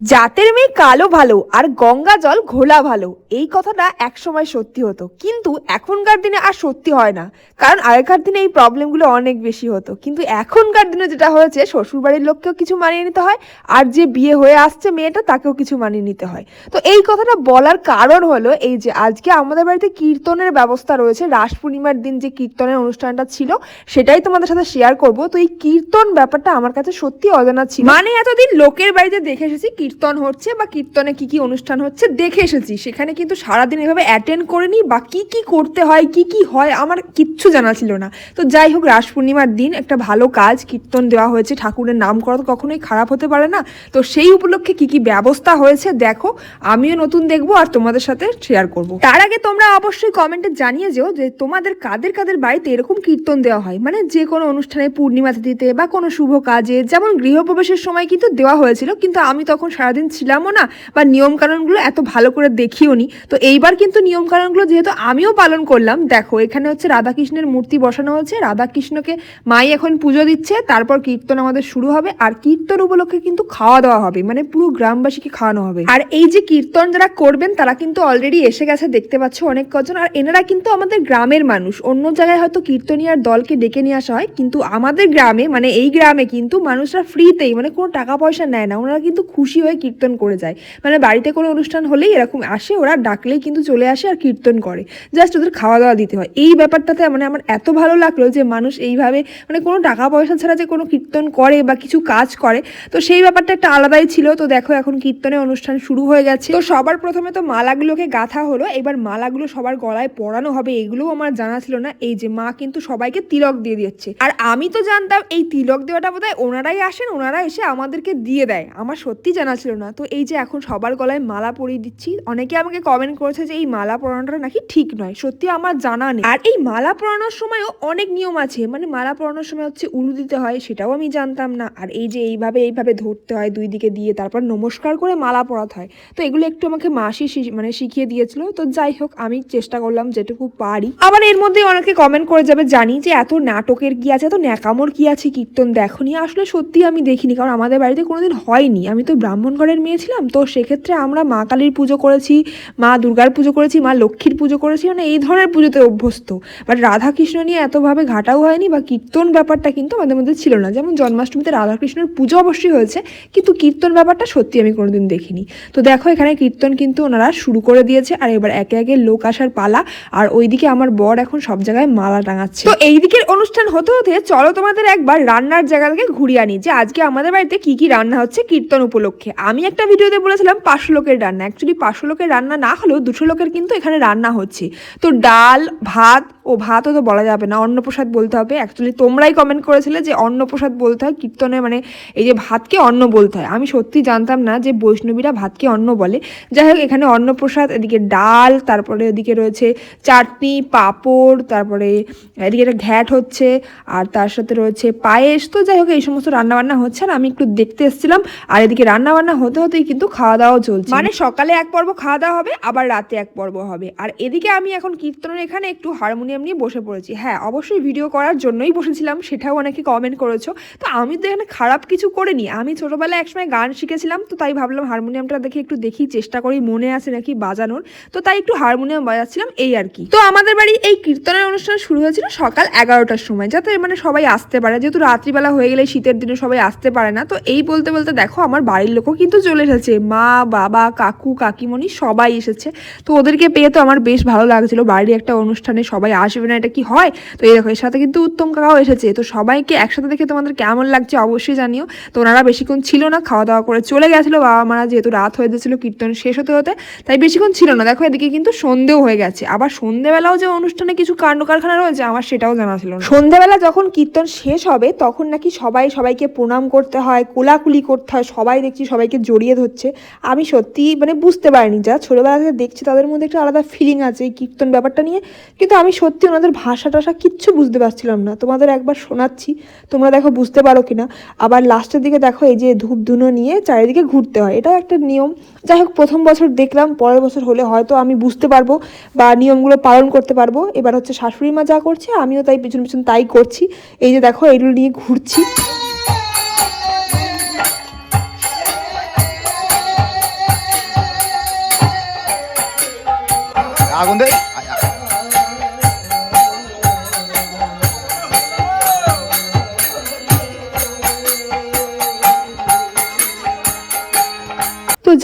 জাতের মেয়ে কালো ভালো আর গঙ্গা জল ঘোলা ভালো। এই কথাটা একসময় সত্যি হতো। কিন্তু এখনকার দিনে আর সত্যি হয় না। কারণ আগেকার দিনে এই প্রবলেমগুলো অনেক বেশি হতো। কিন্তু এখনকার দিনে যেটা হয়েছে, শ্বশুরবাড়ির লোককেও কিছু মানিয়ে নিতে হয় আর যে বিয়ে হয়ে আসছে মেয়েটা, তাকেও কিছু মানিয়ে নিতে হয়। তো এই কথাটা বলার কারণ হলো এই যে, আজকে আমাদের বাড়িতে কীর্তনের ব্যবস্থা রয়েছে। রাস পূর্ণিমার দিন যে কীর্তনের অনুষ্ঠানটা ছিল, সেটাই তোমাদের সাথে শেয়ার করব। তো এই কীর্তন ব্যাপারটা আমার কাছে সত্যি অজানা ছিল। মানে এতদিন লোকের বাড়িতে দেখে এসেছি কীর্তন হচ্ছে বা কীর্তনে কি কি অনুষ্ঠান হচ্ছে দেখে এসেছি। সেখানে কিন্তু সারাদিন এভাবে অ্যাটেন্ড করিনি বা কি কি করতে হয়, কি কি হয় আমার কিচ্ছু জানা ছিল না। তো যাই হোক, রাস পূর্ণিমার দিন একটা ভালো কাজ, কীর্তন দেওয়া হয়েছে, ঠাকুরের নাম করা তো কখনোই খারাপ হতে পারে না। তো সেই উপলক্ষে কি কি ব্যবস্থা হয়েছে দেখো, আমিও নতুন দেখব আর তোমাদের সাথে শেয়ার করব। তার আগে তোমরা অবশ্যই কমেন্টে জানিয়ে যেও যে তোমাদের কাদের কাদের বাড়িতে এরকম কীর্তন দেওয়া হয়। মানে যে কোনো অনুষ্ঠানে পূর্ণিমা তিথিতে বা কোনো শুভ কাজে, যেমন গৃহপ্রবেশের সময় কিন্তু দেওয়া হয়েছিল, কিন্তু আমি তখন সারাদিন ছিলামও না বা নিয়মকানুনগুলো এত ভালো করে দেখিও নি। তো এইবার কিন্তু নিয়মকানুনগুলো যেহেতু আমিও পালন করলাম, দেখো এখানে হচ্ছে রাধাকৃষ্ণের মূর্তি বসানো হয়েছে। রাধাকৃষ্ণকে মাই এখন পুজো দিচ্ছে, তারপর কীর্তন আমাদের শুরু হবে। আর কীর্তন উপলক্ষে কিন্তু খাওয়া দাওয়া হবে মানে পুরো গ্রামবাসীকে খাওয়ানো হবে। আর এই যে কীর্তন যারা করবেন, তারা কিন্তু অলরেডি এসে গেছে, দেখতে পাচ্ছ অনেক কজন। আর এনারা কিন্তু আমাদের গ্রামের মানুষ। অন্য জায়গায় হয়তো কীর্তনিয়ার দলকে ডেকে নিয়ে আসা হয়, কিন্তু আমাদের গ্রামে মানে এই গ্রামে কিন্তু মানুষরা ফ্রিতেই মানে কোনো টাকা পয়সা নেয় না। ওনারা কিন্তু খুশি কীর্তন করে যায়। মানে বাড়িতে কোনো অনুষ্ঠান হলেই এরকম আসে, ওরা ডাকলেই কিন্তু চলে আসে আর কীর্তন করে। জাস্ট ওদের খাওয়া দাওয়া দিতে হয়। এই ব্যাপারটাতে মানে আমার এত ভালো লাগল যে মানুষ এইভাবে মানে কোনো টাকা পয়সা ছাড়া যে কোনো কীর্তন করে বা কিছু কাজ করে, তো সেই ব্যাপারটা একটা আলাদাই ছিল। তো দেখো এখন কীর্তনের অনুষ্ঠান শুরু হয়ে গেছে। তো সবার প্রথমে তো মালাগুলোকে গাঁথা হলো, এবার মালাগুলো সবার গলায় পরানো হবে এগুলোও আমার জানা ছিল না। এই যে মা কিন্তু সবাইকে তিলক দিয়ে দিচ্ছে। আর আমি তো জানতাম এই তিলক দেওয়াটা বোধহয় ওনারাই আসেন, ওনারা এসে আমাদেরকে দিয়ে দেয়। আমার সত্যি জানা ছিল না। তো এই যে এখন সবার গলায় মালা পরিয়ে দিচ্ছি, অনেকে আমাকে কমেন্ট করেছে যে এই মালা পরানোটা নাকি ঠিক নয়। সত্যি আমার জানা নেই। আর এই মালা পরানোর সময়ও অনেক নিয়ম আছে। মানে মালা পরানোর সময় হচ্ছে উলু দিতে হয়, সেটাও আমি জানতাম না। আর এই যে এইভাবে এইভাবে ধরতে হয়, দুই দিকে দিয়ে তারপর নমস্কার করে মালা পরাতে হয়। তো এগুলো একটু আমাকে মাসি মানে শিখিয়ে দিয়েছিল। তো যাই হোক, আমি চেষ্টা করলাম যেটুকু পারি। আবার এর মধ্যে অনেকে কমেন্ট করে যাবে, জানি যে এত নাটকের কি আছে, এত ন্যাকামোর কি আছে? কীর্তন দেখনি? আসলে সত্যি আমি দেখিনি, কারণ আমাদের বাড়িতে কোনোদিন হয়নি। আমি তো ব্রাহ্মণ ঘরের মেয়ে ছিলাম, তো সেক্ষেত্রে আমরা মা কালীর পুজো করেছি, মা দুর্গার পুজো করেছি, মা লক্ষ্মীর পুজো করেছি মানে এই ধরনের পুজোতে অভ্যস্ত। বাট রাধাকৃষ্ণ নিয়ে এতভাবে ঘাটাও হয়নি বা কীর্তন ব্যাপারটা কিন্তু আমাদের মধ্যে ছিল না। যেমন জন্মাষ্টমীতে রাধাকৃষ্ণের পুজো অবশ্যই হয়েছে, কিন্তু কীর্তন ব্যাপারটা সত্যি আমি কোনোদিন দেখিনি। তো দেখো, এখানে কীর্তন কিন্তু ওনারা শুরু করে দিয়েছে, আর এবার একে একে লোক আসার পালা, আর ওইদিকে আমার বর এখন সব জায়গায় মালা টাঙাচ্ছে। তো এই দিকের অনুষ্ঠান হতে হতে চলো তোমাদের একবার রান্নার জায়গা থেকে ঘুরিয়ে আনি, যে আজকে আমাদের বাড়িতে কি কি রান্না হচ্ছে কীর্তন উপলক্ষে। আমি একটা ভিডিওতে বলেছিলাম পাঁচশো লোকের রান্না। অ্যাকচুয়ালি পাঁচশো লোকের রান্না না হলেও দুশো লোকের কিন্তু এখানে রান্না হচ্ছে। তো ডাল, ভাত ও ভাতও তো বলা যাবে না, অন্নপ্রসাদ বলতে হবে। অ্যাকচুয়ালি তোমরাই কমেন্ট করেছিলে যে অন্নপ্রসাদ বলতে হয়, কীর্তনে মানে এই যে ভাতকে অন্ন বলতে হয়। আমি সত্যি জানতাম না যে বৈষ্ণবীরা ভাতকে অন্ন বলে। যাই হোক, এখানে অন্নপ্রসাদ, এদিকে ডাল, তারপরে এদিকে রয়েছে চাটনি, পাঁপড়, তারপরে এদিকে একটা ঘ্যাট হচ্ছে, আর তার সাথে রয়েছে পায়েস। তো যাই হোক, এই সমস্ত রান্নাবান্না হচ্ছে আর আমি একটু দেখতে এসেছিলাম। আর এদিকে রান্নাবান্না হতে হতেই কিন্তু খাওয়া দাওয়া চলছে। মানে সকালে এক পর্ব খাওয়া দাওয়া হবে, আবার রাতে এক পর্ব হবে। আর এদিকে আমি এখন কীর্তনের এখানে একটু হারমোনিয়াম নিয়ে বসে পড়েছি। হ্যাঁ অবশ্যই ভিডিও করার জন্যই বসেছিলাম, সেটাও অনেকে কমেন্ট করেছ। তো আমি তো এখানে খারাপ কিছু করিনি। আমি ছোটবেলায় একসময় গান শিখেছিলাম, তো তাই ভাবলাম হারমোনিয়ামটা দেখে একটু দেখি, চেষ্টা করি, মনে আছে নাকি বাজানোর। তো তাই একটু হারমোনিয়াম বাজাচ্ছিলাম, এই আর কি। তো আমাদের বাড়ি এই কীর্তনের অনুষ্ঠান শুরু হয়েছিল সকাল এগারোটার সময়। যাতে মানে সবাই আসতে পারে, যেহেতু রাত্রিবেলা হয়ে গেলে শীতের দিনে সবাই আসতে পারে না, তো এই বলতে বলতে দেখো আমার বাড়ির লোকও কিন্তু চলে এসেছে। মা, বাবা, কাকু, কাকিমণি সবাই এসেছে। তো ওদেরকে পেয়ে তো আমার বেশ ভালো লাগছিল। বাড়ির একটা অনুষ্ঠানে সবাই আসবে না এটা কি হয়? তো এই দেখো, এর সাথে কিন্তু উত্তম কাকাও এসেছে। তো সবাইকে একসাথে দেখে তোমাদের কেমন লাগছে অবশ্যই জানিও। তো ওনারা বেশিক্ষণ ছিল না খাওয়া দাওয়া করে চলে গেছিল। বাবা মারা যেহেতু রাত হয়ে যাচ্ছিল কীর্তন শেষ হতে হতে, তাই বেশিক্ষণ ছিল না। দেখো, এদিকে কিন্তু সন্ধেও হয়ে গেছে। আবার সন্ধেবেলাও যে অনুষ্ঠানে কিছু কাণ্ড কারখানা রয়েছে, আমার সেটাও জানা ছিল সন্ধেবেলা যখন কীর্তন শেষ হবে, তখন নাকি সবাই সবাইকে প্রণাম করতে হয়, কোলাকুলি করতে হয়, সবাই দেখছি সবাইকে জড়িয়ে ধরছে। আমি সত্যি মানে বুঝতে পারিনি, যা ছোটোবেলা থেকে দেখছি, তাদের মধ্যে একটা আলাদা ফিলিং আছে এই কীর্তন ব্যাপারটা নিয়ে। কিন্তু আমি সত্যি ওনাদের ভাষা টাষা কিচ্ছু বুঝতে পারছিলাম না। তোমাদের একবার শোনাচ্ছি, তোমরা দেখো বুঝতে পারো কি না আবার লাস্টের দিকে দেখো, এই যে ধূপ ধুনো নিয়ে চারিদিকে ঘুরতে হয়। এটা একটা নিয়ম। যাই হোক, প্রথম বছর দেখলাম, পরের বছর হলে হয়তো আমি বুঝতে পারব বা নিয়মগুলো পালন করতে পারব। এবার হচ্ছে শাশুড়ি মা যা করছে, আমিও তাই পিছন পিছন তাই করছি। এই যে দেখো, এগুলো নিয়ে ঘুরছি। আগুন দেয়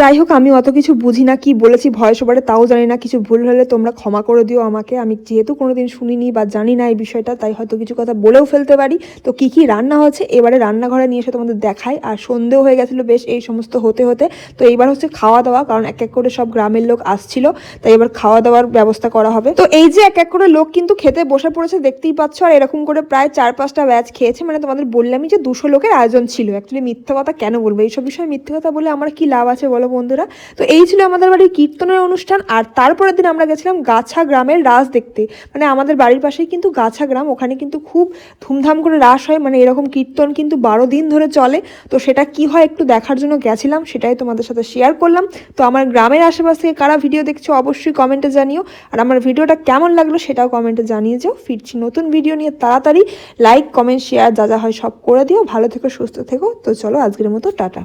যাই হোক, আমি অত কিছু বুঝি না, কি বলেছি ভয়েস ওভারে তাও জানি না, কিছু ভুল হলে তোমরা ক্ষমা করে দিও আমাকে। আমি যেহেতু কোনোদিন শুনিনি বা জানি না এই বিষয়টা, তাই হয়তো কিছু কথা বলেও ফেলতে পারি। তো কি কি রান্না হচ্ছে, এবারে রান্নাঘরে নিয়ে এসে তোমাদের দেখাই। আর সন্ধেও হয়ে গেছিল বেশ, এই সমস্ত হতে হতে। তো এইবার হচ্ছে খাওয়া দাওয়া, কারণ এক এক করে সব গ্রামের লোক আসছিল, তাই এবার খাওয়া দাওয়ার ব্যবস্থা করা হবে। তো এই যে এক এক করে লোক কিন্তু খেতে বসে পড়েছে, দেখতেই পাচ্ছ, আর এরকম করে প্রায় চার পাঁচটা ব্যাচ খেয়েছে। মানে তোমাদের বললামই যে দুশো লোকের আয়োজন ছিল। অ্যাকচুয়ালি মিথ্যা কথা কেন বলব? এইসব বিষয়ে মিথ্যে কথা বলে আমার কি লাভ আছে বলো? বন্ধুরা। তো এই ছিল আমাদের বাড়ির কীর্তনের অনুষ্ঠান, আর তারপরের দিন আমরা গেছিলাম গাছা গ্রামের রাস দেখতে। মানে আমাদের বাড়ির পাশেই কিন্তু গাছা গ্রাম, ওখানে কিন্তু খুব ধুমধাম করে রাস হয় মানে এরকম কীর্তন কিন্তু বারো দিন ধরে চলে। তো সেটা কি হয় একটু দেখার জন্য গেছিলাম, সেটাই তোমাদের সাথে শেয়ার করলাম। তো আমার গ্রামের আশেপাশ কারা ভিডিও দেখছ, অবশ্যই কমেন্টে জানিও। আর আমার ভিডিওটা কেমন লাগল সেটাও কমেন্টে জানিয়ে যাও। ফিরছি নতুন ভিডিও নিয়ে তাড়াতাড়ি। লাইক কমেন্ট শেয়ার যা যা হয় সব করে দিও। ভালো থেকো, সুস্থ থেকো। তো চলো আজকের মতো, টাটা।